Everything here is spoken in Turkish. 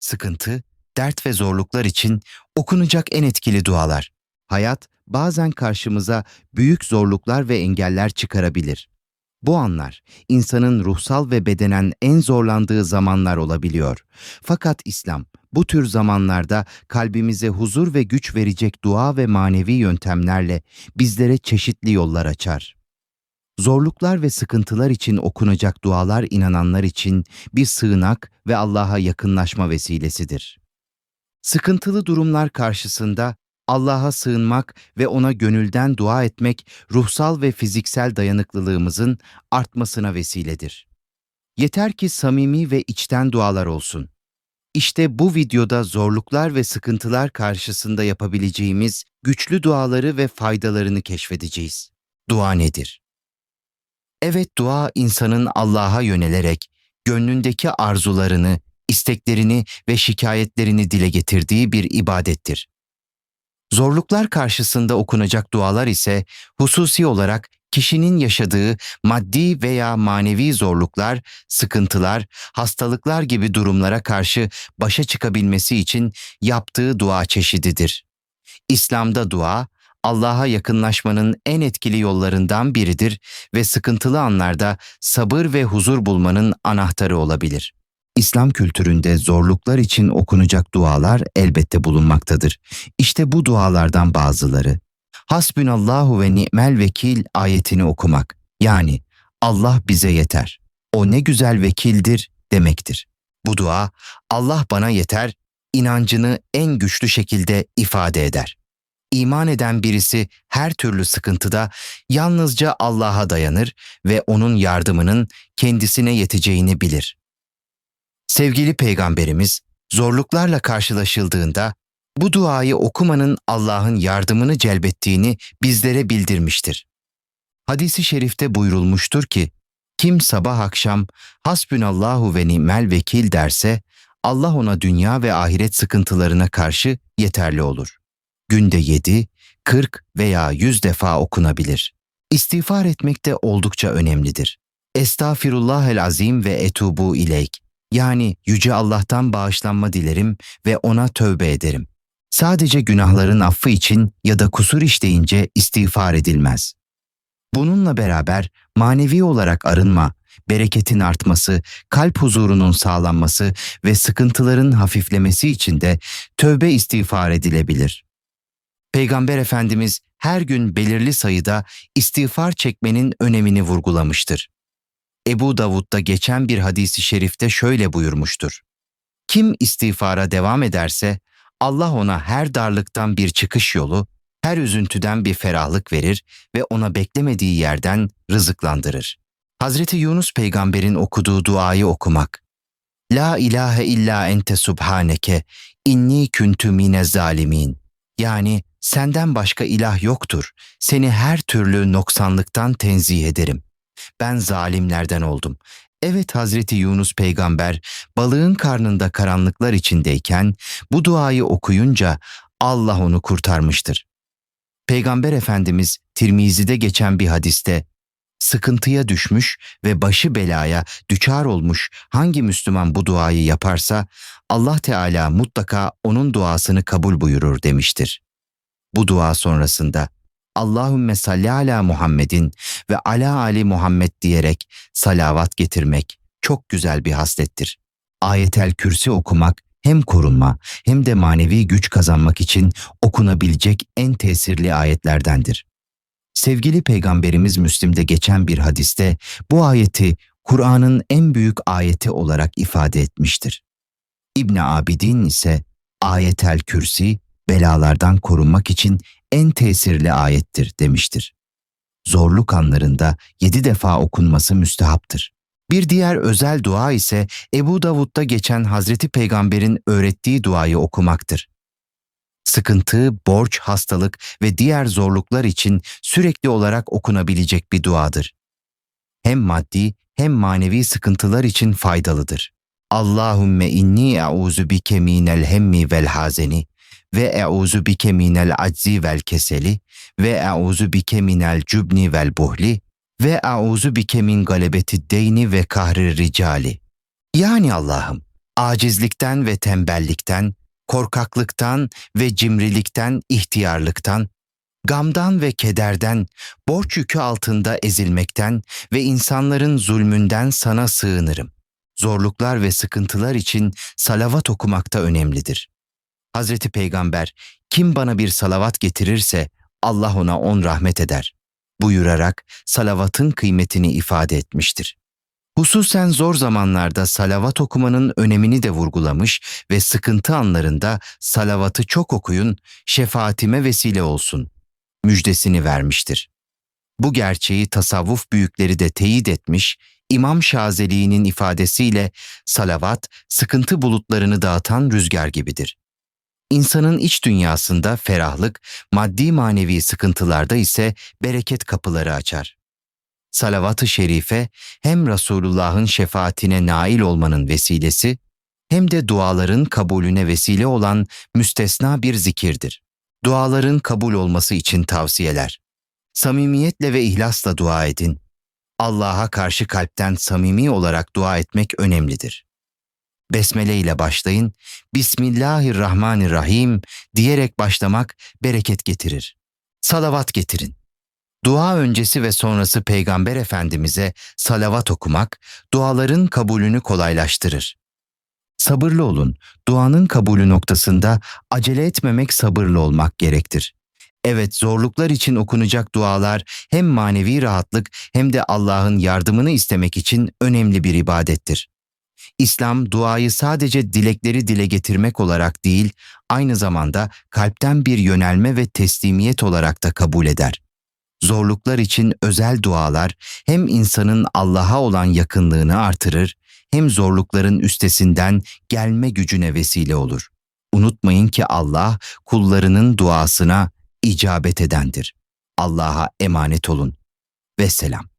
sıkıntı, dert ve zorluklar için okunacak en etkili dualar. Hayat bazen karşımıza büyük zorluklar ve engeller çıkarabilir. Bu anlar insanın ruhsal ve bedenen en zorlandığı zamanlar olabiliyor. Fakat İslam bu tür zamanlarda kalbimize huzur ve güç verecek dua ve manevi yöntemlerle bizlere çeşitli yollar açar. Zorluklar ve sıkıntılar için okunacak dualar inananlar için bir sığınak ve Allah'a yakınlaşma vesilesidir. Sıkıntılı durumlar karşısında Allah'a sığınmak ve ona gönülden dua etmek ruhsal ve fiziksel dayanıklılığımızın artmasına vesiledir. Yeter ki samimi ve içten dualar olsun. İşte bu videoda zorluklar ve sıkıntılar karşısında yapabileceğimiz güçlü duaları ve faydalarını keşfedeceğiz. Dua nedir? Evet dua insanın Allah'a yönelerek gönlündeki arzularını, isteklerini ve şikayetlerini dile getirdiği bir ibadettir. Zorluklar karşısında okunacak dualar ise hususi olarak kişinin yaşadığı maddi veya manevi zorluklar, sıkıntılar, hastalıklar gibi durumlara karşı başa çıkabilmesi için yaptığı dua çeşididir. İslam'da dua, Allah'a yakınlaşmanın en etkili yollarından biridir ve sıkıntılı anlarda sabır ve huzur bulmanın anahtarı olabilir. İslam kültüründe zorluklar için okunacak dualar elbette bulunmaktadır. İşte bu dualardan bazıları. Hasbünallahu ve ni'mel vekil ayetini okumak. Yani Allah bize yeter. O ne güzel vekildir demektir. Bu dua Allah bana yeter inancını en güçlü şekilde ifade eder. İman eden birisi her türlü sıkıntıda yalnızca Allah'a dayanır ve onun yardımının kendisine yeteceğini bilir. Sevgili peygamberimiz zorluklarla karşılaşıldığında bu duayı okumanın Allah'ın yardımını celbettiğini bizlere bildirmiştir. Hadisi şerifte buyurulmuştur ki, kim sabah akşam hasbünallahu ve ni'mel vekil derse, Allah ona dünya ve ahiret sıkıntılarına karşı yeterli olur. Günde 7, 40 veya 100 defa okunabilir. İstiğfar etmek de oldukça önemlidir. Estağfirullahel azim ve etubu ileyk. Yani Yüce Allah'tan bağışlanma dilerim ve ona tövbe ederim. Sadece günahların affı için ya da kusur işleyince istiğfar edilmez. Bununla beraber manevi olarak arınma, bereketin artması, kalp huzurunun sağlanması ve sıkıntıların hafiflemesi için de tövbe istiğfar edilebilir. Peygamber Efendimiz her gün belirli sayıda istiğfar çekmenin önemini vurgulamıştır. Ebu Davud'da geçen bir hadisi şerifte şöyle buyurmuştur. Kim istiğfara devam ederse Allah ona her darlıktan bir çıkış yolu, her üzüntüden bir ferahlık verir ve ona beklemediği yerden rızıklandırır. Hazreti Yunus peygamberin okuduğu duayı okumak. La ilahe illa ente subhaneke inni kuntu mine zalimin. Yani senden başka ilah yoktur. Seni her türlü noksanlıktan tenzih ederim. Ben zalimlerden oldum. Evet Hazreti Yunus peygamber balığın karnında karanlıklar içindeyken bu duayı okuyunca Allah onu kurtarmıştır. Peygamber Efendimiz Tirmizi'de geçen bir hadiste sıkıntıya düşmüş ve başı belaya düçar olmuş hangi Müslüman bu duayı yaparsa Allah Teala mutlaka onun duasını kabul buyurur demiştir. Bu dua sonrasında Allahümme salli ala Muhammedin ve ala Ali Muhammed diyerek salavat getirmek çok güzel bir haslettir. Ayetel Kürsi okumak hem korunma hem de manevi güç kazanmak için okunabilecek en tesirli ayetlerdendir. Sevgili Peygamberimiz Müslim'de geçen bir hadiste bu ayeti Kur'an'ın en büyük ayeti olarak ifade etmiştir. İbn Abidin ise Ayetel Kürsi belalardan korunmak için en tesirli ayettir demiştir. Zorluk anlarında yedi defa okunması müstehaptır. Bir diğer özel dua ise Ebu Davud'da geçen Hazreti Peygamber'in öğrettiği duayı okumaktır. Sıkıntı, borç, hastalık ve diğer zorluklar için sürekli olarak okunabilecek bir duadır. Hem maddi hem manevi sıkıntılar için faydalıdır. Allahümme inni e'uzu bike minel hemmi vel hazeni ve e'uzu bike minel aczi vel keseli ve e'uzu bike minel cübni vel buhli ve e'uzu bike min galebeti deyni ve kahri ricali. Yani Allah'ım acizlikten ve tembellikten, korkaklıktan ve cimrilikten, ihtiyarlıktan, gamdan ve kederden, borç yükü altında ezilmekten ve insanların zulmünden sana sığınırım. Zorluklar ve sıkıntılar için salavat okumak da önemlidir. Hazreti Peygamber, kim bana bir salavat getirirse Allah ona on rahmet eder buyurarak salavatın kıymetini ifade etmiştir. Hususen zor zamanlarda salavat okumanın önemini de vurgulamış ve sıkıntı anlarında salavatı çok okuyun, şefaatime vesile olsun müjdesini vermiştir. Bu gerçeği tasavvuf büyükleri de teyit etmiş, İmam Şazeli'nin ifadesiyle salavat sıkıntı bulutlarını dağıtan rüzgar gibidir. İnsanın iç dünyasında ferahlık, maddi manevi sıkıntılarda ise bereket kapıları açar. Salavat-ı şerife hem Resulullah'ın şefaatine nail olmanın vesilesi hem de duaların kabulüne vesile olan müstesna bir zikirdir. Duaların kabul olması için tavsiyeler. Samimiyetle ve ihlasla dua edin. Allah'a karşı kalpten samimi olarak dua etmek önemlidir. Besmele ile başlayın, Bismillahirrahmanirrahim diyerek başlamak bereket getirir. Salavat getirin. Dua öncesi ve sonrası Peygamber Efendimiz'e salavat okumak, duaların kabulünü kolaylaştırır. Sabırlı olun, duanın kabulü noktasında acele etmemek sabırlı olmak gerektir. Evet zorluklar için okunacak dualar hem manevi rahatlık hem de Allah'ın yardımını istemek için önemli bir ibadettir. İslam duayı sadece dilekleri dile getirmek olarak değil, aynı zamanda kalpten bir yönelme ve teslimiyet olarak da kabul eder. Zorluklar için özel dualar hem insanın Allah'a olan yakınlığını artırır, hem zorlukların üstesinden gelme gücüne vesile olur. Unutmayın ki Allah kullarının duasına icabet edendir. Allah'a emanet olun. Ve selam.